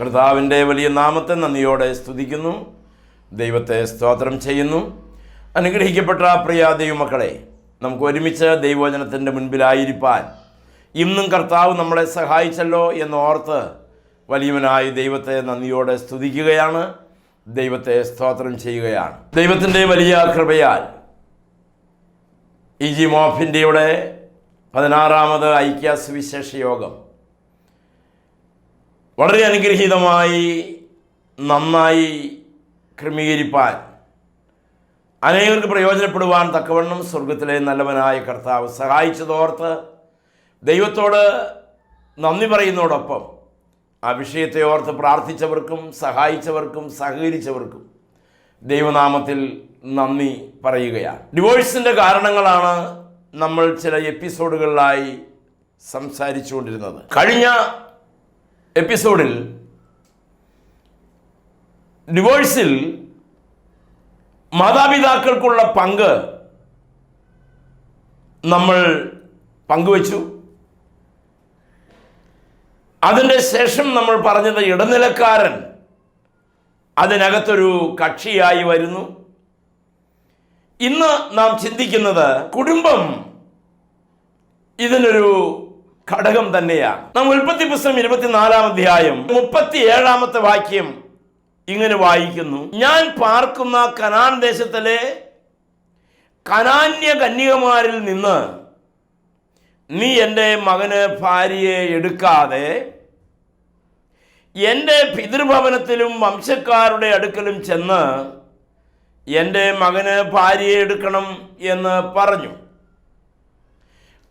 കർത്താവിന്റെ വലിയ നാമത്തെ നന്ദിയോടെ സ്തുതിക്കുന്നു. ദൈവത്തെ സ്തോത്രം ചെയ്യുന്നു. അനുഗ്രഹിക്കപ്പെട്ട പ്രിയ ദൈവമക്കളെ നമുക്ക് ഒരുമിച്ച് ദൈവവചനത്തിന്റെ മുൻപിലായിരിക്കാൻ ഇന്നും കർത്താവ് നമ്മളെ സഹായിച്ചല്ലോ എന്നോർത്ത് വലിയവനായി ദൈവത്തെ നന്ദിയോടെ സ്തുതിക്കുകയാണ്. ദൈവത്തെ സ്തോത്രം ചെയ്യുകയാണ്. ദൈവത്തിന്റെ വലിയ കൃപയാൽ ഇ ജി മോഫിന്റെയുടെ പതിനാറാമത് ഐക്യ സുവിശേഷ യോഗം വളരെ അനുഗ്രഹീതമായി നന്നായി ക്രമീകരിപ്പാൻ അനേകർക്ക് പ്രയോജനപ്പെടുവാൻ തക്കവണ്ണം സ്വർഗത്തിലെ നല്ലവനായ കർത്താവ് സഹായിച്ചതോർത്ത് ദൈവത്തോട് നന്ദി പറയുന്നതോടൊപ്പം ആ വിഷയത്തെ ഓർത്ത് പ്രാർത്ഥിച്ചവർക്കും സഹായിച്ചവർക്കും സഹകരിച്ചവർക്കും ദൈവനാമത്തിൽ നന്ദി പറയുകയാണ്. ഡിവോഴ്സിന്റെ കാരണങ്ങളാണ് നമ്മൾ ചില എപ്പിസോഡുകളിലായി സംസാരിച്ചുകൊണ്ടിരുന്നത്. കഴിഞ്ഞ എപ്പിസോഡിൽ ഡിവോഴ്സിൽ മാതാപിതാക്കൾക്കുള്ള പങ്ക് നമ്മൾ പങ്കുവച്ചു. അതിന്റെ ശേഷം നമ്മൾ പറഞ്ഞത് ഇടനിലക്കാരൻ അതിനകത്തൊരു കക്ഷിയായി വരുന്നു. ഇന്ന് നാം ചിന്തിക്കുന്നത് കുടുംബം ഇതിനൊരു ഘടകം തന്നെയാണ്. നാം ഉൽപ്പത്തി പുസ്തകം ഇരുപത്തിനാലാം അധ്യായം മുപ്പത്തി ഏഴാമത്തെ വാക്യം ഇങ്ങനെ വായിക്കുന്നു. ഞാൻ പാർക്കുന്ന കനാൻ ദേശത്തിലെ കനാന്യ കന്യകമാരിൽ നിന്ന് നീ എന്റെ മകന് ഭാര്യയെ എടുക്കാതെ എന്റെ പിതൃഭവനത്തിലും വംശക്കാരുടെ അടുക്കലും ചെന്ന് എന്റെ മകന് ഭാര്യയെ എടുക്കണം എന്ന് പറഞ്ഞു.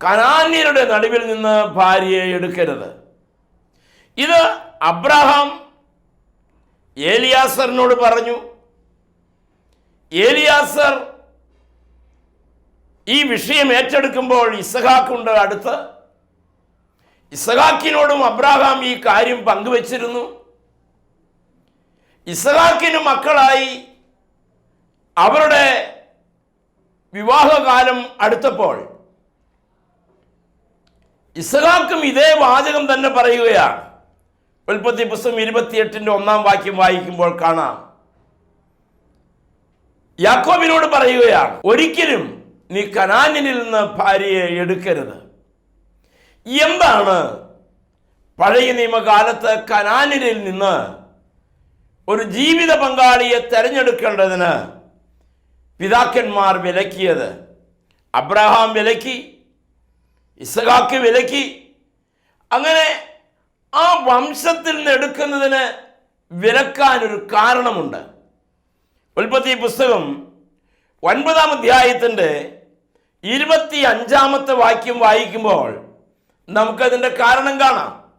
കനാന്യരുടെ നടുവിൽ നിന്ന് ഭാര്യയെ എടുക്കരുത്. ഇത് അബ്രഹാം ഏലിയാസറിനോട് പറഞ്ഞു. ഏലിയാസർ ഈ വിഷയം ഏറ്റെടുക്കുമ്പോൾ ഇസഹാക്കുണ്ട് അടുത്ത്. ഇസഹാക്കിനോടും അബ്രഹാം ഈ കാര്യം പങ്കുവച്ചിരുന്നു. ഇസഹാക്കിന് മക്കളായി അവരുടെ വിവാഹകാലം അടുത്തപ്പോൾ ഇസഹാക്കും ഇതേ വാചകം തന്നെ പറയുകയാണ്. ഉൽപ്പത്തി പുസ്തകം ഇരുപത്തിയെട്ടിന്റെ ഒന്നാം വാക്യം വായിക്കുമ്പോൾ കാണാം. യാക്കോബിനോട് പറയുകയാണ് ഒരിക്കലും നീ കനാനിൽ നിന്ന് ഭാര്യയെ എടുക്കരുത്. എന്താണ് പഴയ നിയമകാലത്ത് കനാനിൽ നിന്ന് ഒരു ജീവിത പങ്കാളിയെ തെരഞ്ഞെടുക്കേണ്ടതിന് പിതാക്കന്മാർ വിലക്കിയത്? അബ്രഹാം വിലക്കി ഇസഹാക്ക് വിലക്കി. അങ്ങനെ ആ വംശത്തിൽ നിന്ന് എടുക്കുന്നതിന് വിലക്കാനൊരു കാരണമുണ്ട്. ഉൽപ്പത്തി പുസ്തകം ഒൻപതാം അധ്യായത്തിന്റെ ഇരുപത്തി അഞ്ചാമത്തെ വാക്യം വായിക്കുമ്പോൾ നമുക്കതിന്റെ കാരണം കാണാം.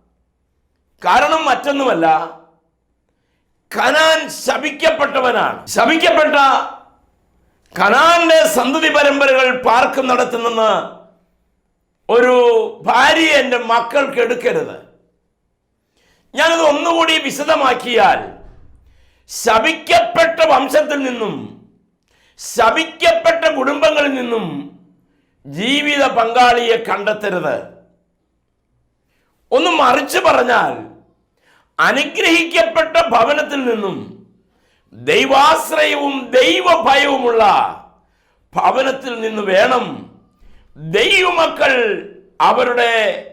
കാരണം മറ്റൊന്നുമല്ല കനാൻ ശപിക്കപ്പെട്ടവനാണ്. ശപിക്കപ്പെട്ട കനാന്റെ സന്തതി പരമ്പരകൾ പാർക്കും നിന്ന് ഒരു ഭാര്യ എന്റെ മക്കൾക്ക് എടുക്കരുത്. ഞാനത് ഒന്നുകൂടി വിശദമാക്കിയാൽ ശപിക്കപ്പെട്ട വംശത്തിൽ നിന്നും ശപിക്കപ്പെട്ട കുടുംബങ്ങളിൽ നിന്നും ജീവിത പങ്കാളിയെ കണ്ടെത്തരുത്. ഒന്ന് മറിച്ച് പറഞ്ഞാൽ അനുഗ്രഹിക്കപ്പെട്ട ഭവനത്തിൽ നിന്നും ദൈവാശ്രയവും ദൈവഭയവുമുള്ള ഭവനത്തിൽ നിന്ന് വേണം ദൈവമക്കൾ അവരുടെ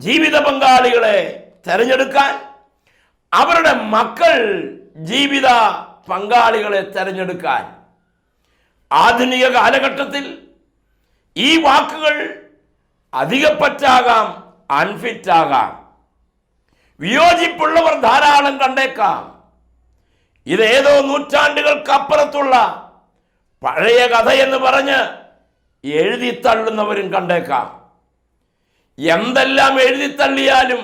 ജീവിത പങ്കാളികളെ തെരഞ്ഞെടുക്കാൻ അവരുടെ മക്കൾ ജീവിത പങ്കാളികളെ തെരഞ്ഞെടുക്കാൻ. ആധുനിക കാലഘട്ടത്തിൽ ഈ വാക്കുകൾ അധികപ്പറ്റാകാം അൺഫിറ്റാകാം. വിയോജിപ്പുള്ളവർ ധാരാളം കണ്ടേക്കാം. ഇതേതോ നൂറ്റാണ്ടുകൾക്കപ്പുറത്തുള്ള പഴയ കഥയെന്ന് പറഞ്ഞ് എഴുതിത്തള്ളുന്നവരും കണ്ടേക്കാം. എന്തെല്ലാം എഴുതി തള്ളിയാലും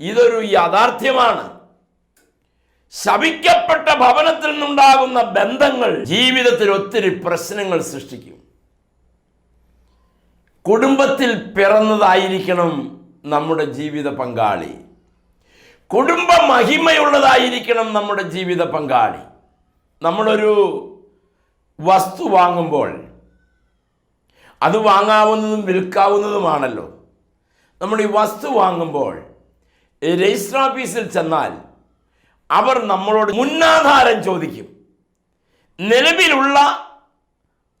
ഇതൊരു യാഥാർത്ഥ്യമാണ്. ശപിക്കപ്പെട്ട ഭവനത്തിൽ നിന്നുണ്ടാകുന്ന ബന്ധങ്ങൾ ജീവിതത്തിൽ ഒത്തിരി പ്രശ്നങ്ങൾ സൃഷ്ടിക്കും. കുടുംബത്തിൽ പിറന്നതായിരിക്കണം നമ്മുടെ ജീവിത പങ്കാളി. കുടുംബ മഹിമയുള്ളതായിരിക്കണം നമ്മുടെ ജീവിത പങ്കാളി. നമ്മളൊരു വസ്തു വാങ്ങുമ്പോൾ അത് വാങ്ങാവുന്നതും വിൽക്കാവുന്നതുമാണല്ലോ. നമ്മൾ ഈ വസ്തു വാങ്ങുമ്പോൾ രജിസ്റ്റർ ഓഫീസിൽ ചെന്നാൽ അവർ നമ്മളോട് മുന്നാധാരം ചോദിക്കും. നിലവിലുള്ള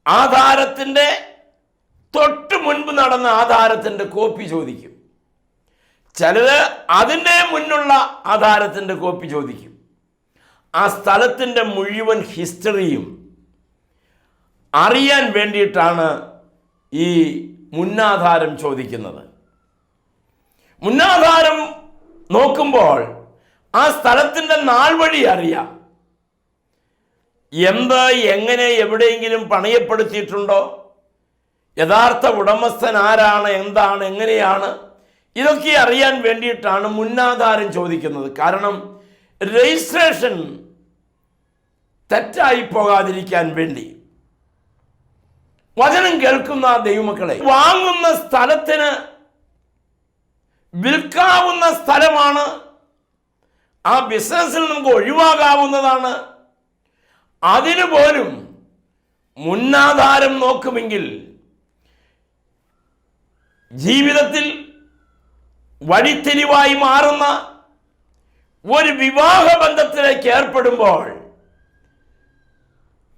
ആധാരത്തിന്റെ തൊട്ട് മുൻപ് നടന്ന ആധാരത്തിന്റെ കോപ്പി ചോദിക്കും. ചിലത് അതിന്റെ മുന്നുള്ള ആധാരത്തിന്റെ കോപ്പി ചോദിക്കും. ആ സ്ഥലത്തിന്റെ മുഴുവൻ ഹിസ്റ്ററിയും അറിയാൻ വേണ്ടിയിട്ടാണ് ഈ മുന്നാധാരം ചോദിക്കുന്നത്. മുന്നാധാരം നോക്കുമ്പോൾ ആ സ്ഥലത്തിന്റെ നാൾ വഴി അറിയാം. എന്ത് എങ്ങനെ എവിടെയെങ്കിലും പണയപ്പെടുത്തിയിട്ടുണ്ടോ? യഥാർത്ഥ ഉടമസ്ഥൻ ആരാണ് എന്താണ് എങ്ങനെയാണ്? ഇതൊക്കെ അറിയാൻ വേണ്ടിയിട്ടാണ് മുന്നാധാരം ചോദിക്കുന്നത്. കാരണം രജിസ്ട്രേഷൻ തെറ്റായി പോകാതിരിക്കാൻ വേണ്ടി. വചനം കേൾക്കുന്ന ദൈവമക്കളെ വാങ്ങുന്ന സ്ഥലത്തിന് വിൽക്കാവുന്ന സ്ഥലമാണ് ആ ബിസിനസ്സിൽ നമുക്ക് ഒഴിവാകാവുന്നതാണ്. അതിനു പോലും മുന്നാധാരം നോക്കുമെങ്കിൽ ജീവിതത്തിൽ വഴിത്തിരിവായി മാറുന്ന ഒരു വിവാഹ ബന്ധത്തിലേക്ക് ഏർപ്പെടുമ്പോൾ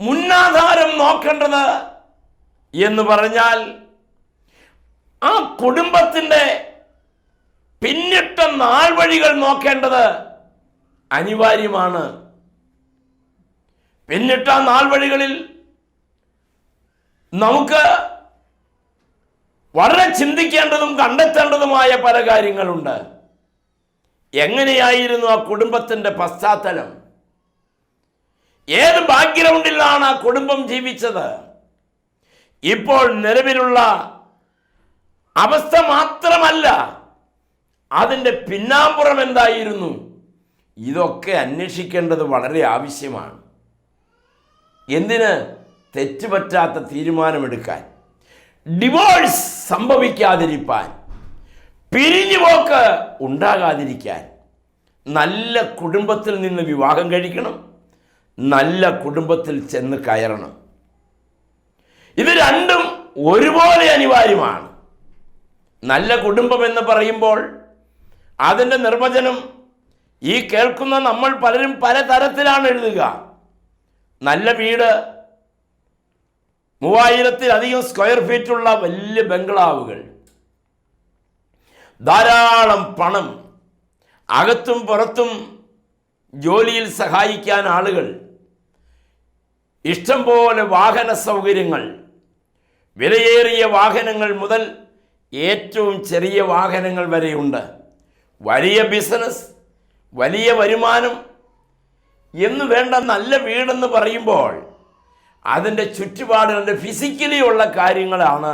മുന്നാധാരം നോക്കേണ്ടത് എന്ന് പറഞ്ഞാൽ ആ കുടുംബത്തിന്റെ പിന്നിട്ട നാൾ വഴികൾ നോക്കേണ്ടത് അനിവാര്യമാണ്. പിന്നിട്ട നാൾ വഴികളിൽ നമുക്ക് വളരെ ചിന്തിക്കേണ്ടതും കണ്ടെത്തേണ്ടതുമായ പല കാര്യങ്ങളുണ്ട്. എങ്ങനെയായിരുന്നു ആ കുടുംബത്തിന്റെ പശ്ചാത്തലം? ഏത് ബാക്ക്ഗ്രൗണ്ടിലാണ് ആ കുടുംബം ജീവിച്ചത്? ഇപ്പോൾ നിലവിലുള്ള അവസ്ഥ മാത്രമല്ല അതിന്റെ പിന്നാമ്പുറം എന്തായിരുന്നു? ഇതൊക്കെ അന്വേഷിക്കേണ്ടത് വളരെ ആവശ്യമാണ്. എന്തിന്? തെറ്റുപറ്റാത്ത തീരുമാനമെടുക്കാൻ. ഡിവോഴ്സ് സംഭവിക്കാതിരിക്കാൻ. പിരിഞ്ഞുപോക്ക് ഉണ്ടാകാതിരിക്കാൻ. നല്ല കുടുംബത്തിൽ നിന്ന് വിവാഹം കഴിക്കണം. നല്ല കുടുംബത്തിൽ ചെന്ന് കയറണം. ഇത് രണ്ടും ഒരുപോലെ അനിവാര്യമാണ്. നല്ല കുടുംബം എന്ന് പറയുമ്പോൾ അതിന്റെ നിർവചനം ഈ കേൾക്കുന്ന നമ്മൾ പലരും പല തരത്തിലാണ് എഴുതുക. നല്ല വീട് മൂവായിരത്തിലധികം സ്ക്വയർ ഫീറ്റുള്ള വലിയ ബംഗ്ലാവുകൾ. ധാരാളം പണം അകത്തും പുറത്തും ജോലിയിൽ സഹായിക്കാൻ ആളുകൾ. ഇഷ്ടം പോലെ വാഹന സൗകര്യങ്ങൾ. വിലയേറിയ വാഹനങ്ങൾ മുതൽ ഏറ്റവും ചെറിയ വാഹനങ്ങൾ വരെയുണ്ട്. വലിയ ബിസിനസ് വലിയ വരുമാനം എന്ന് വേണ്ട നല്ല വീടെന്ന് പറയുമ്പോൾ അതിന്റെ ചുറ്റുപാടുകളുടെ ഫിസിക്കലി ഉള്ള കാര്യങ്ങളാണ്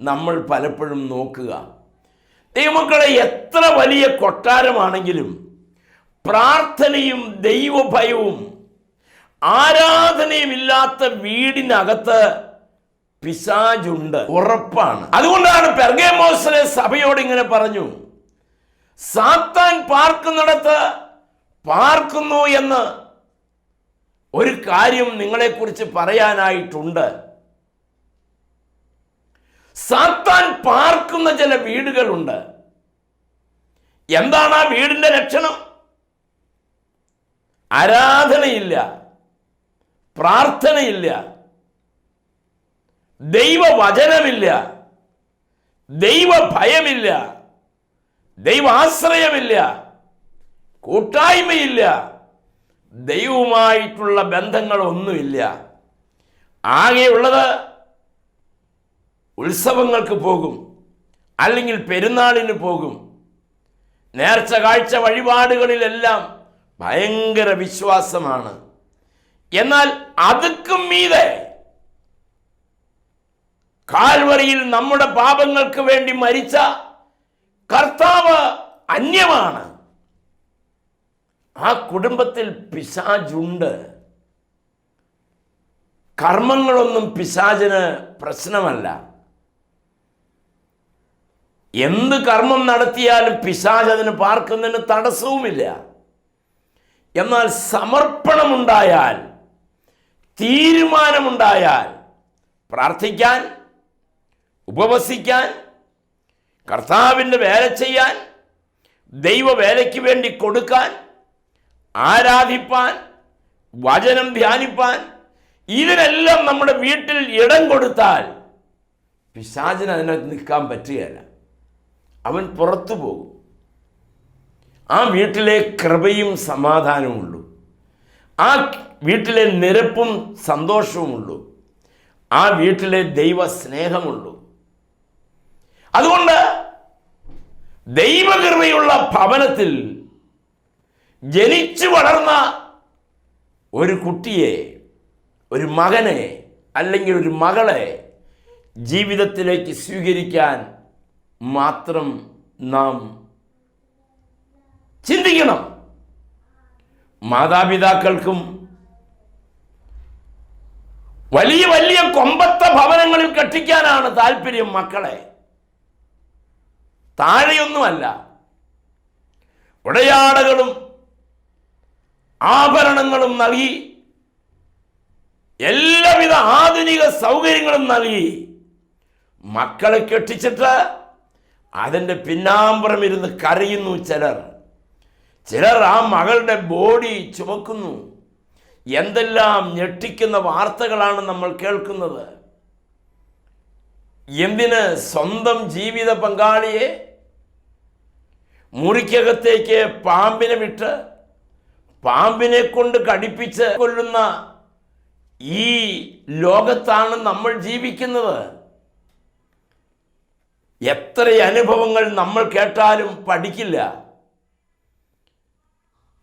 നമ്മൾ പലപ്പോഴും നോക്കുക. ദൈവമക്കളെ എത്ര വലിയ കൊട്ടാരമാണെങ്കിലും പ്രാർത്ഥനയും ദൈവഭയവും ആരാധനയും ഇല്ലാത്ത വീടിനകത്ത് പിശാജുണ്ട് ഉറപ്പാണ്. അതുകൊണ്ടാണ് പെർഗേമോസിലെ സഭയോട് ഇങ്ങനെ പറഞ്ഞു സാത്താൻ പാർക്കുന്നിടത്ത് പാർക്കുന്നു എന്ന് ഒരു കാര്യം നിങ്ങളെക്കുറിച്ച് പറയാനായിട്ടുണ്ട്. സാത്താൻ പാർക്കുന്ന ചില വീടുകളുണ്ട്. എന്താണ് ആ വീടിന്റെ ലക്ഷണം? ആരാധനയില്ല പ്രാർത്ഥനയില്ല ദൈവവചനമില്ല. ദൈവഭയമില്ല. ദൈവാശ്രയമില്ല. കൂട്ടായ്മയില്ല. ദൈവവുമായിട്ടുള്ള ബന്ധങ്ങളൊന്നുമില്ല. ആകെയുള്ളത് ഉത്സവങ്ങൾക്ക് പോകും. അല്ലെങ്കിൽ പെരുന്നാളിന് പോകും. നേർച്ച കാഴ്ച വഴിപാടുകളിലെല്ലാം ഭയങ്കര വിശ്വാസമാണ്. എന്നാൽ അതുക്കും മീതെ കാൽവറിയിൽ നമ്മുടെ പാപങ്ങൾക്ക് വേണ്ടി മരിച്ച കർത്താവ് അന്യമാണ്. ആ കുടുംബത്തിൽ പിശാജുണ്ട് കർമ്മങ്ങളൊന്നും പിശാചിന് പ്രശ്നമല്ല. എന്ത് കർമ്മം നടത്തിയാലും പിശാജ് അതിന് പാർക്കുന്നതിന് തടസ്സവുമില്ല. എന്നാൽ സമർപ്പണമുണ്ടായാൽ തീരുമാനമുണ്ടായാൽ പ്രാർത്ഥിക്കാൻ ഉപവസിക്കാൻ കർത്താവിന്റെ വേല ചെയ്യാൻ ദൈവവേലയ്ക്ക് വേണ്ടി കൊടുക്കാൻ ആരാധിപ്പാൻ വചനം ധ്യാനിപ്പാൻ ഇതിനെല്ലാം നമ്മുടെ വീട്ടിൽ ഇടം കൊടുത്താൽ പിശാചിന് അതിനകത്ത് നിൽക്കാൻ പറ്റുകയില്ല. അവൻ പുറത്തു പോകും. ആ വീട്ടിലെ കൃപയും സമാധാനമുള്ളൂ ആ വീട്ടിലെ നിരപ്പും സന്തോഷവുമുള്ളൂ. ആ വീട്ടിലെ ദൈവ സ്നേഹമുള്ളൂ അതുകൊണ്ട് ദൈവകൃപയുള്ള ഭവനത്തിൽ ജനിച്ചു വളർന്ന ഒരു കുട്ടിയെ ഒരു മകനെ അല്ലെങ്കിൽ ഒരു മകളെ ജീവിതത്തിലേക്ക് സ്വീകരിക്കാൻ മാത്രം നാം ചിന്തിക്കണം. മാതാപിതാക്കൾക്കും വലിയ വലിയ കൊമ്പത്ത ഭവനങ്ങളിൽ കെട്ടിക്കാനാണ് താല്പര്യം മക്കളെ. താഴെയൊന്നുമല്ല. ഉടയാടകളും ആഭരണങ്ങളും നൽകി എല്ലാവിധ ആധുനിക സൗകര്യങ്ങളും നൽകി മക്കളെ കെട്ടിച്ചിട്ട് അതിന്റെ പിന്നാമ്പുറം ഇരുന്ന് കരയുന്നു ചിലർ. ചിലർ ആ മകളുടെ ബോഡി ചുമക്കുന്നു. എന്തെല്ലാം ഞെട്ടിക്കുന്ന വാർത്തകളാണ് നമ്മൾ കേൾക്കുന്നത്. എന്തിന് സ്വന്തം ജീവിത പങ്കാളിയെ മുറിക്കകത്തേക്ക് പാമ്പിനെ വിട്ട് പാമ്പിനെ കൊണ്ട് കടിപ്പിച്ച് കൊല്ലുന്ന ഈ ലോകത്താണ് നമ്മൾ ജീവിക്കുന്നത്. എത്ര അനുഭവങ്ങൾ നമ്മൾ കേട്ടാലും പഠിക്കില്ല.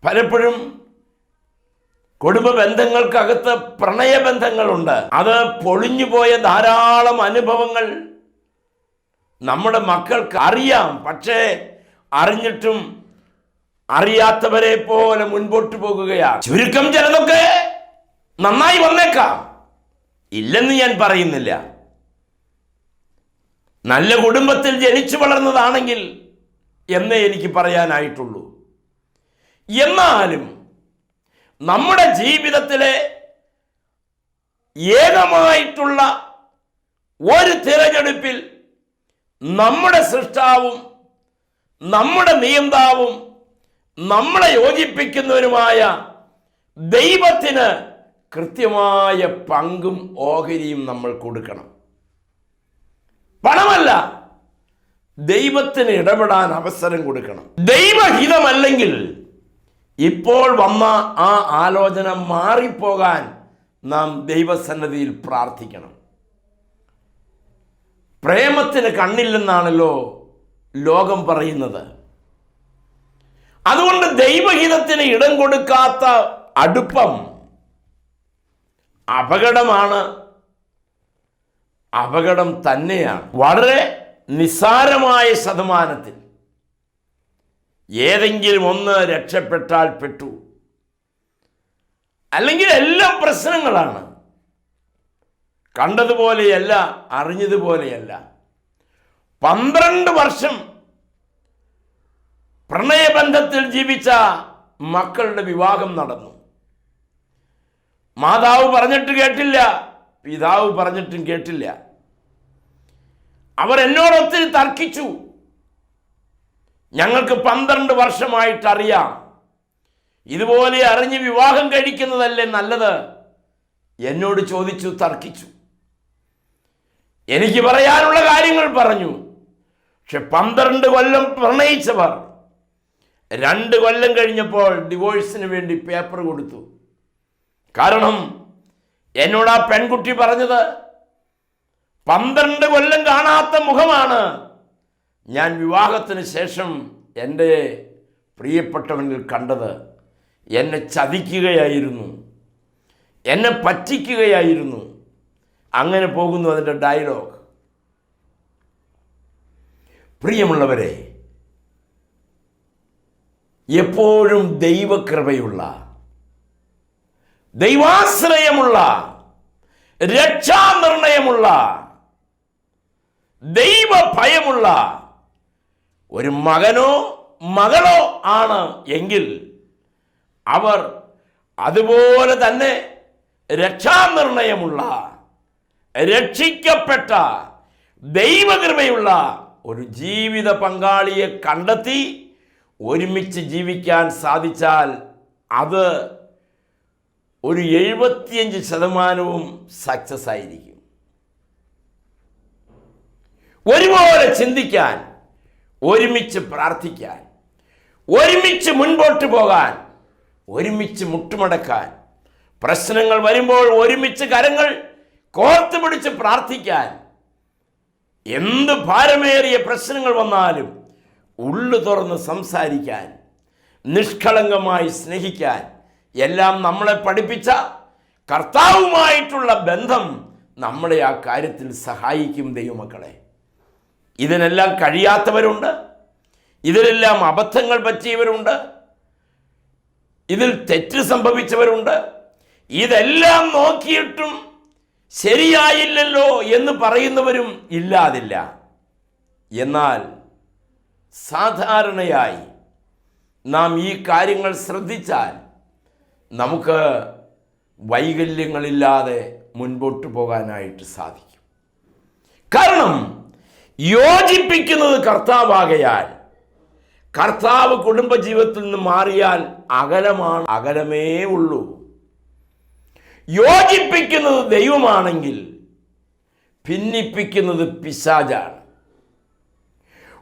പലപ്പോഴും കുടുംബ ബന്ധങ്ങൾക്കകത്ത് പ്രണയബന്ധങ്ങളുണ്ട്. അത് പൊളിഞ്ഞുപോയ ധാരാളം അനുഭവങ്ങൾ നമ്മുടെ മക്കൾക്ക് അറിയാം. പക്ഷേ അറിഞ്ഞിട്ടും അറിയാത്തവരെ പോലെ മുൻപോട്ട് പോകുകയാണ്. ചുരുക്കം ചിലതൊക്കെ നന്നായി വന്നേക്കാം. ഇല്ലെന്ന് ഞാൻ പറയുന്നില്ല. നല്ല കുടുംബത്തിൽ ജനിച്ചു വളർന്നതാണെങ്കിൽ എന്നേ എനിക്ക് പറയാനായിട്ടുള്ളൂ. എന്നാലും നമ്മുടെ ജീവിതത്തിലെ ഏകമായിട്ടുള്ള ഒരു തിരഞ്ഞെടുപ്പിൽ നമ്മുടെ സൃഷ്ടാവും നമ്മുടെ നിയന്താവും നമ്മളെ യോജിപ്പിക്കുന്നവരുമായ ദൈവത്തിന് കൃത്യമായ പങ്കും ഓഹരിയും നമ്മൾ കൊടുക്കണം. പണമല്ല ദൈവത്തിന് ഇടപെടാൻ അവസരം കൊടുക്കണം. ദൈവഹിതമല്ലെങ്കിൽ ഇപ്പോൾ വന്ന ആ ആലോചന മാറിപ്പോകാൻ നാം ദൈവസന്നദ്ധിയിൽ പ്രാർത്ഥിക്കണം. പ്രേമത്തിന് കണ്ണില്ലെന്നാണല്ലോ ലോകം പറയുന്നത്. അതുകൊണ്ട് ദൈവഹിതത്തിന് ഇടം കൊടുക്കാത്ത അടുപ്പം അപകടമാണ്. അപകടം തന്നെയാണ്. വളരെ നിസ്സാരമായ ശതമാനത്തിൽ ഏതെങ്കിലും ഒന്ന് രക്ഷപ്പെട്ടാൽ പെട്ടു. അല്ലെങ്കിൽ എല്ലാം പ്രശ്നങ്ങളാണ്. കണ്ടതുപോലെയല്ല അറിഞ്ഞതുപോലെയല്ല. പന്ത്രണ്ട് വർഷം പ്രണയബന്ധത്തിൽ ജീവിച്ച മക്കളുടെ വിവാഹം നടന്നു. മാതാവ് പറഞ്ഞിട്ട് കേട്ടില്ല പിതാവ് പറഞ്ഞിട്ടും കേട്ടില്ല. അവർ എന്നോടൊത്തിരി തർക്കിച്ചു. ഞങ്ങൾക്ക് പന്ത്രണ്ട് വർഷമായിട്ട് അറിയാം. ഇതുപോലെ അറിഞ്ഞ് വിവാഹം കഴിക്കുന്നതല്ലേ നല്ലത്? എന്നോട് ചോദിച്ചു തർക്കിച്ചു. എനിക്ക് പറയാനുള്ള കാര്യങ്ങൾ പറഞ്ഞു. പക്ഷെ പന്ത്രണ്ട് കൊല്ലം പ്രണയിച്ചവർ. രണ്ട് കൊല്ലം കഴിഞ്ഞപ്പോൾ ഡിവോഴ്സിന് വേണ്ടി പേപ്പർ കൊടുത്തു. കാരണം എന്നോട് ആ പെൺകുട്ടി പറഞ്ഞത് പന്ത്രണ്ട് കൊല്ലം കാണാത്ത മുഖമാണ്. ഞാൻ വിവാഹത്തിന് ശേഷം എന്റെ പ്രിയപ്പെട്ടവനിൽ കണ്ടത് എന്നെ ചതിക്കുകയായിരുന്നു. എന്നെ പറ്റിക്കുകയായിരുന്നു. അങ്ങനെ പോകുന്നു അതിന്റെ ഡയലോഗ് പ്രിയമുള്ളവരെ എപ്പോഴും ദൈവകൃപയുള്ള ദൈവാശ്രയമുള്ള രക്ഷാനിർണയമുള്ള ദൈവഭയമുള്ള ഒരു മകനോ മകളോ ആണ് എങ്കിൽ അവർ അതുപോലെ തന്നെ രക്ഷാനിർണയമുള്ള രക്ഷിക്കപ്പെട്ട ദൈവകൃപയുള്ള ഒരു ജീവിത പങ്കാളിയെ കണ്ടെത്തി ഒരുമിച്ച് ജീവിക്കാൻ സാധിച്ചാൽ അത് ഒരു എഴുപത്തിയഞ്ച് ശതമാനവും സക്സസ് ആയിരിക്കും. ഒരുപോലെ ചിന്തിക്കാൻ ഒരുമിച്ച് പ്രാർത്ഥിക്കാൻ ഒരുമിച്ച് മുൻപോട്ട് പോകാൻ ഒരുമിച്ച് മുട്ടുമടക്കാൻ പ്രശ്നങ്ങൾ വരുമ്പോൾ ഒരുമിച്ച് കരങ്ങൾ കോർത്ത് പിടിച്ച് പ്രാർത്ഥിക്കാൻ എന്ത് ഭാരമേറിയ പ്രശ്നങ്ങൾ വന്നാലും ഉള്ളു തുറന്ന് സംസാരിക്കാൻ നിഷ്കളങ്കമായി സ്നേഹിക്കാൻ എല്ലാം നമ്മളെ പഠിപ്പിച്ച കർത്താവുമായിട്ടുള്ള ബന്ധം നമ്മളെ ആ കാര്യത്തിൽ സഹായിക്കും ദൈവമക്കളെ. ഇതിനെല്ലാം കഴിയാത്തവരുണ്ട്. ഇതിലെല്ലാം അബദ്ധങ്ങൾ പറ്റിയവരുണ്ട്. ഇതിൽ തെറ്റ് സംഭവിച്ചവരുണ്ട്. ഇതെല്ലാം നോക്കിയിട്ടും ശരിയായില്ലല്ലോ എന്ന് പറയുന്നവരും ഇല്ലാതില്ല. എന്നാൽ സാധാരണയായി നാം ഈ കാര്യങ്ങൾ ശ്രദ്ധിച്ചാൽ നമുക്ക് വൈകല്യങ്ങളില്ലാതെ മുൻപോട്ട് പോകാനായിട്ട് സാധിക്കും. കാരണം യോജിപ്പിക്കുന്നത് കർത്താവാകയാൽ കർത്താവ് കുടുംബജീവിതത്തിൽ നിന്ന് മാറിയാൽ അകലമാണ് അകലമേ ഉള്ളൂ. യോജിപ്പിക്കുന്നത് ദൈവമാണെങ്കിൽ ഭിന്നിപ്പിക്കുന്നത് പിശാചാണ്.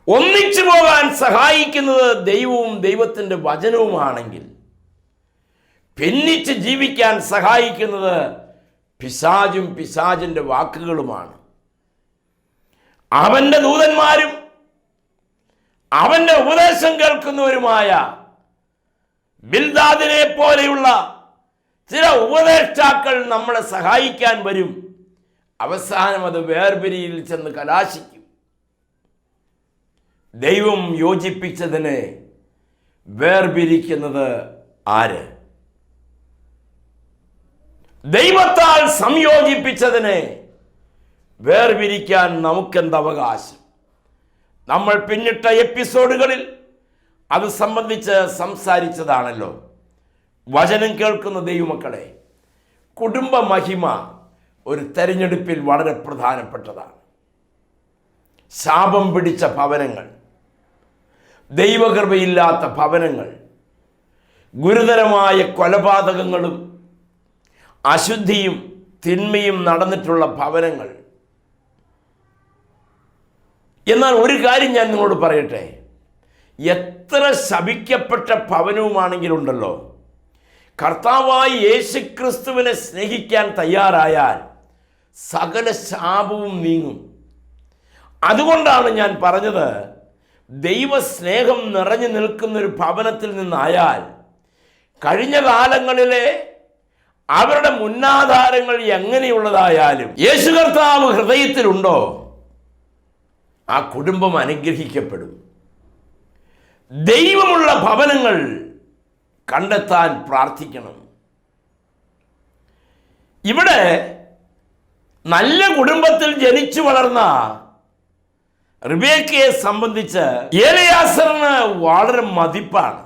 ഒന്നിച്ചു പോകാൻ സഹായിക്കുന്നത് ദൈവവും ദൈവത്തിന്റെ വചനവുമാണെങ്കിൽ ഭിന്നിച്ച് ജീവിക്കാൻ സഹായിക്കുന്നത് പിശാജും പിശാജിന്റെ വാക്കുകളുമാണ്. അവന്റെ ദൂതന്മാരും അവന്റെ ഉപദേശം കേൾക്കുന്നവരുമായ ബിൽദാദിനെ പോലെയുള്ള ചില ഉപദേഷ്ടാക്കൾ നമ്മളെ സഹായിക്കാൻ വരും. അവസാനം അത് വേർപിരിയിൽ ചെന്ന് കലാശിക്കും. ദൈവം യോജിപ്പിച്ചതിനെ വേർപിരിക്കുന്നത് ആര്? ദൈവത്താൽ സംയോജിപ്പിച്ചതിനെ വേർപിരിക്കാൻ നമുക്കെന്ത് അവകാശം നമ്മൾ പിന്നിട്ട എപ്പിസോഡുകളിൽ അത് സംബന്ധിച്ച് സംസാരിച്ചതാണല്ലോ. വചനം കേൾക്കുന്ന ദൈവമക്കളെ കുടുംബ മഹിമ ഒരു തെരഞ്ഞെടുപ്പിൽ വളരെ പ്രധാനപ്പെട്ടതാണ്. ശാപം പിടിച്ച ഭവനങ്ങൾ ദൈവകൃപയില്ലാത്ത ഭവനങ്ങൾ ഗുരുതരമായ കൊലപാതകങ്ങളും അശുദ്ധിയും തിന്മയും നടന്നിട്ടുള്ള ഭവനങ്ങൾ. എന്നാൽ ഒരു കാര്യം ഞാൻ നിങ്ങളോട് പറയട്ടെ എത്ര ശപിക്കപ്പെട്ട ഭവനവുമാണെങ്കിലുണ്ടല്ലോ കർത്താവായി യേശുക്രിസ്തുവിനെ സ്നേഹിക്കാൻ തയ്യാറായാൽ സകല ശാപവും നീങ്ങും. അതുകൊണ്ടാണ് ഞാൻ പറഞ്ഞത് ദൈവസ്നേഹം നിറഞ്ഞു നിൽക്കുന്ന ഒരു ഭവനത്തിൽ നിന്നായാൽ കഴിഞ്ഞ കാലങ്ങളിലെ അവരുടെ മുന്നാധാരങ്ങൾ എങ്ങനെയുള്ളതായാലും യേശു കർത്താവ് ഹൃദയത്തിലുണ്ടോ ആ കുടുംബം അനുഗ്രഹിക്കപ്പെടും. ദൈവമുള്ള ഭവനങ്ങൾ കണ്ടെത്താൻ പ്രാർത്ഥിക്കണം. ഇവിടെ നല്ല കുടുംബത്തിൽ ജനിച്ചു വളർന്ന റിബേക്കയെ സംബന്ധിച്ച് ഏലയാസറിന് വളരെ മതിപ്പാണ്.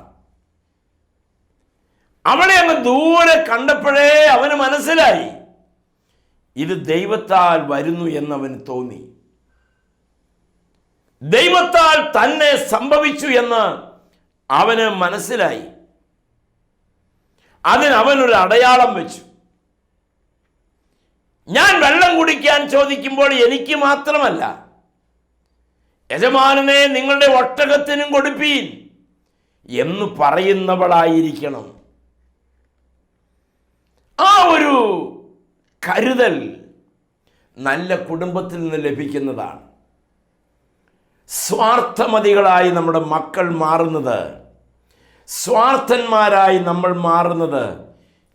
അവളെ അങ്ങ് ദൂരെ കണ്ടപ്പോഴേ അവന് മനസ്സിലായി. ഇത് ദൈവത്താൽ വരുന്നു എന്നവന് തോന്നി. ദൈവത്താൽ തന്നെ സംഭവിച്ചു എന്ന് അവന് മനസ്സിലായി. അതിന് ഒരു അടയാളം വെച്ചു. ഞാൻ വെള്ളം കുടിക്കാൻ ചോദിക്കുമ്പോൾ എനിക്ക് മാത്രമല്ല യജമാനനെ നിങ്ങളുടെ ഒട്ടകത്തിനും കൊടുപ്പീൻ എന്ന് പറയുന്നവളായിരിക്കണം. ആ ഒരു കരുതൽ നല്ല കുടുംബത്തിൽ നിന്ന് ലഭിക്കുന്നതാണ്. സ്വാർത്ഥമതികളായി നമ്മുടെ മക്കൾ മാറുന്നത് സ്വാർത്ഥന്മാരായി നമ്മൾ മാറുന്നത്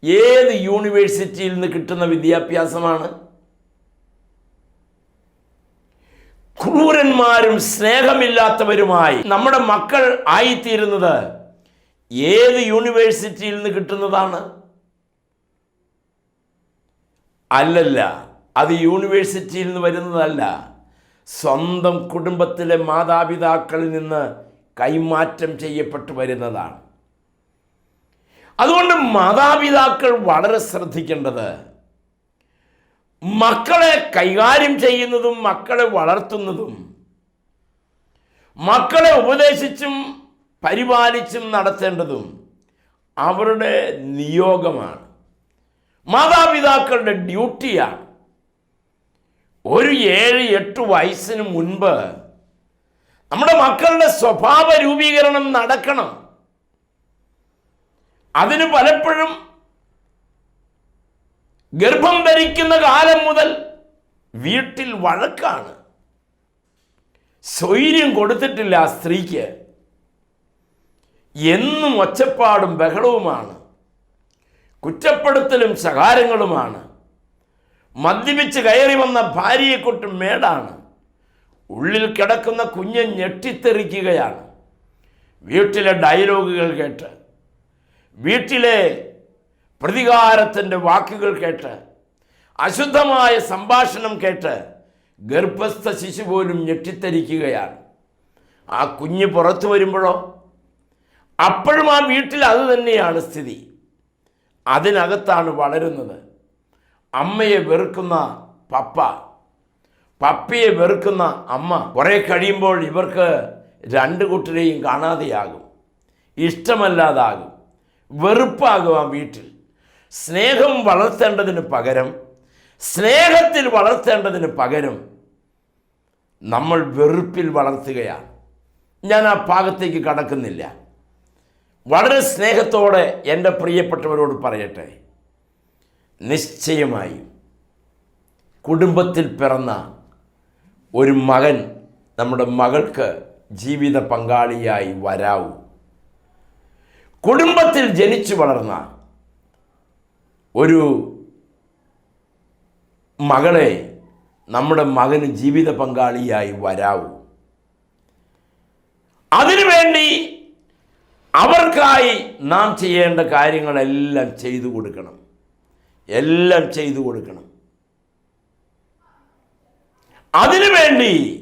ഏത് യൂണിവേഴ്സിറ്റിയിൽ നിന്ന് കിട്ടുന്ന വിദ്യാഭ്യാസമാണ്? ക്രൂരന്മാരും സ്നേഹമില്ലാത്തവരുമായി നമ്മുടെ മക്കൾ ആയിത്തീരുന്നത് ഏത് യൂണിവേഴ്സിറ്റിയിൽ നിന്ന് കിട്ടുന്നതാണ്? അല്ലല്ല അത് യൂണിവേഴ്സിറ്റിയിൽ നിന്ന് വരുന്നതല്ല. സ്വന്തം കുടുംബത്തിലെ മാതാപിതാക്കളിൽ നിന്ന് കൈമാറ്റം ചെയ്യപ്പെട്ടു വരുന്നതാണ്. അതുകൊണ്ട് മാതാപിതാക്കൾ വളരെ ശ്രദ്ധിക്കേണ്ടത് മക്കളെ കൈകാര്യം ചെയ്യുന്നതും മക്കളെ വളർത്തുന്നതും മക്കളെ ഉപദേശിച്ചും പരിപാലിച്ചും നടത്തേണ്ടതും അവരുടെ നിയോഗമാണ്. മാതാപിതാക്കളുടെ ഡ്യൂട്ടിയാണ്. ഒരു ഏഴ് എട്ട് വയസ്സിന് മുൻപ് നമ്മുടെ മക്കളുടെ സ്വഭാവ രൂപീകരണം നടക്കണം. അതിന് പലപ്പോഴും ഗർഭം ധരിക്കുന്ന കാലം മുതൽ വീട്ടിൽ വഴക്കാണ്. സ്വൈര്യം കൊടുത്തിട്ടില്ല ആ സ്ത്രീക്ക്. എന്നും ഒച്ചപ്പാടും ബഹളവുമാണ്. കുറ്റപ്പെടുത്തലും ശകാരങ്ങളുമാണ്. മദ്യപിച്ച് കയറി വന്ന ഭാര്യയെക്കൊട്ടും മേടാണ്. ഉള്ളിൽ കിടക്കുന്ന കുഞ്ഞ് ഞെട്ടിത്തെറിക്കുകയാണ്. വീട്ടിലെ ഡയലോഗുകൾ കേട്ട് വീട്ടിലെ പ്രതികാരത്തിന്റെ വാക്കുകൾ കേട്ട് അശുദ്ധമായ സംഭാഷണം കേട്ട് ഗർഭസ്ഥ ശിശു പോലും ഞെട്ടിത്തരിക്കുകയാണ്. ആ കുഞ്ഞ് പുറത്തു വരുമ്പോഴോ? അപ്പോഴും ആ വീട്ടിൽ അത് തന്നെയാണ് സ്ഥിതി. അതിനകത്താണ് വളരുന്നത്. അമ്മയെ വെറുക്കുന്ന പപ്പ പപ്പയെ വെറുക്കുന്ന അമ്മ കുറേ കഴിയുമ്പോൾ ഇവർക്ക് രണ്ട് കുട്ടരെയും കാണാതെയാകും. ഇഷ്ടമല്ലാതാകും. വെറുപ്പാകും ആ വീട്ടിൽ. സ്നേഹം വളർത്തേണ്ടതിന് പകരം സ്നേഹത്തിൽ വളർത്തേണ്ടതിന് പകരം നമ്മൾ വെറുപ്പിൽ വളർത്തുകയാണ്. ഞാൻ ആ ഭാഗത്തേക്ക് കടക്കുന്നില്ല. വളരെ സ്നേഹത്തോടെ എന്റെ പ്രിയപ്പെട്ടവരോട് പറയട്ടെ. നിശ്ചയമായും കുടുംബത്തിൽ പിറന്ന ഒരു മകൻ നമ്മുടെ മകൾക്ക് ജീവിത പങ്കാളിയായി വരാവൂ. കുടുംബത്തിൽ ജനിച്ചു വളർന്ന ഒരു മകളെ നമ്മുടെ മകന് ജീവിത പങ്കാളിയായി വരാവൂ. അതിനുവേണ്ടി അവർക്കായി നാം ചെയ്യേണ്ട കാര്യങ്ങളെല്ലാം ചെയ്തു കൊടുക്കണം. എല്ലാം ചെയ്തു കൊടുക്കണം. അതിനുവേണ്ടി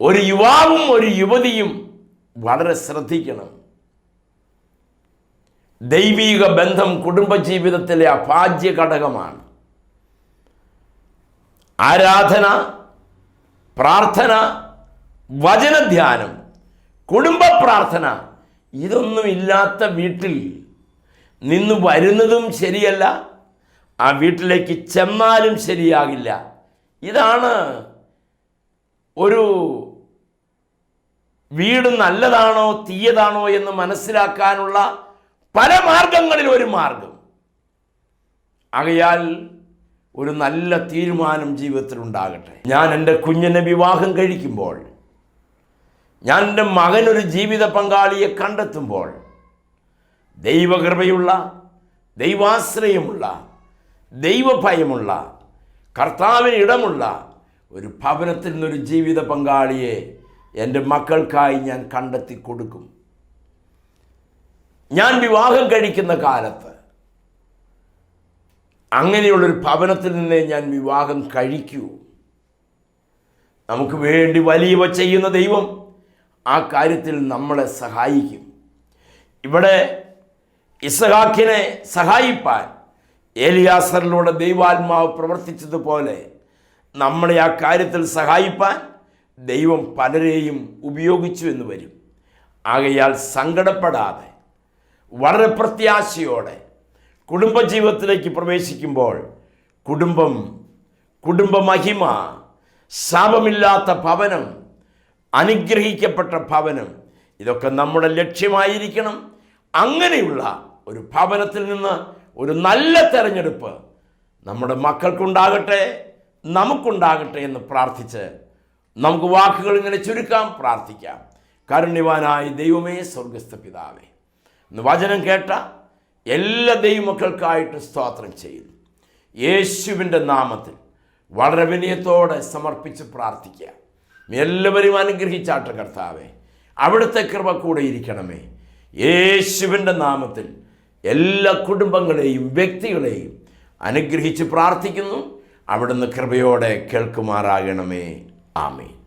ഒരു യുവാവും ഒരു യുവതിയും വളരെ ശ്രദ്ധിക്കണം. ദൈവീക ബന്ധം കുടുംബജീവിതത്തിലെ അഭാജ്യ ഘടകമാണ്. ആരാധന പ്രാർത്ഥന വചനധ്യാനം കുടുംബ പ്രാർത്ഥന ഇതൊന്നും ഇല്ലാത്ത വീട്ടിൽ നിന്ന് വരുന്നതും ശരിയല്ല ആ വീട്ടിലേക്ക് ചെന്നാലും ശരിയാകില്ല. ഇതാണ് ഒരു വീട് നല്ലതാണോ തീയതാണോ എന്ന് മനസ്സിലാക്കാനുള്ള പല മാർഗങ്ങളിൽ ഒരു മാർഗം. ആകയാൽ ഒരു നല്ല തീരുമാനം ജീവിതത്തിൽ ഉണ്ടാകട്ടെ. ഞാൻ എന്റെ കുഞ്ഞിനെ വിവാഹം കഴിക്കുമ്പോൾ ഞാൻ എന്റെ മകനൊരു ജീവിത പങ്കാളിയെ കണ്ടെത്തുമ്പോൾ ദൈവകൃപയുള്ള ദൈവാശ്രയമുള്ള ദൈവഭയമുള്ള കർത്താവിന് ഇടമുള്ള ഒരു ഭവനത്തിൽ നിന്നൊരു ജീവിത പങ്കാളിയെ എന്റെ മക്കൾക്കായി ഞാൻ കണ്ടെത്തി കൊടുക്കും. ഞാൻ വിവാഹം കഴിക്കുന്ന കാലത്ത് അങ്ങനെയുള്ളൊരു ഭവനത്തിൽ നിന്നേ ഞാൻ വിവാഹം കഴിക്കൂ. നമുക്ക് വേണ്ടി വലിയവ ചെയ്യുന്ന ദൈവം ആ കാര്യത്തിൽ നമ്മളെ സഹായിക്കും. ഇവിടെ ഇസഹാക്കിനെ സഹായിപ്പാൻ ഏലിയാസറിലൂടെ ദൈവാത്മാവ് പ്രവർത്തിച്ചതുപോലെ നമ്മളെ ആ കാര്യത്തിൽ സഹായിപ്പാൻ ദൈവം പലരെയും ഉപയോഗിച്ചു എന്ന് വരും. ആകയാൽ സങ്കടപ്പെടാതെ വളരെ പ്രത്യാശയോടെ കുടുംബജീവിതത്തിലേക്ക് പ്രവേശിക്കുമ്പോൾ കുടുംബം കുടുംബമഹിമ ശാപമില്ലാത്ത ഭവനം അനുഗ്രഹിക്കപ്പെട്ട ഭവനം ഇതൊക്കെ നമ്മുടെ ലക്ഷ്യമായിരിക്കണം. അങ്ങനെയുള്ള ഒരു ഭവനത്തിൽ നിന്ന് ഒരു നല്ല തെരഞ്ഞെടുപ്പ് നമ്മുടെ മക്കൾക്കുണ്ടാകട്ടെ നമുക്കുണ്ടാകട്ടെ എന്ന് പ്രാർത്ഥിച്ച് നമുക്ക് വാക്കുകൾ ഇങ്ങനെ ചുരുക്കാം പ്രാർത്ഥിക്കാം. കരുണ്യവാനായി ദൈവമേ സ്വർഗസ്ഥ പിതാവേ വചനം കേട്ട എല്ലാ ദൈവമക്കൾക്കായിട്ട് സ്തോത്രം ചെയ്യുന്നു. യേശുവിന്റെ നാമത്തിൽ വളരെ വിനയത്തോടെ സമർപ്പിച്ച് പ്രാർത്ഥിക്കുക. എല്ലാവരും അനുഗ്രഹിച്ചാട്ട കർത്താവേ. അവിടുത്തെ കൃപ കൂടെ ഇരിക്കണമേ. യേശുവിന്റെ നാമത്തിൽ എല്ലാ കുടുംബങ്ങളെയും വ്യക്തികളെയും അനുഗ്രഹിച്ച് പ്രാർത്ഥിക്കുന്നു. അവിടുന്ന് കൃപയോടെ കേൾക്കുമാറാകണമേ. ആമേ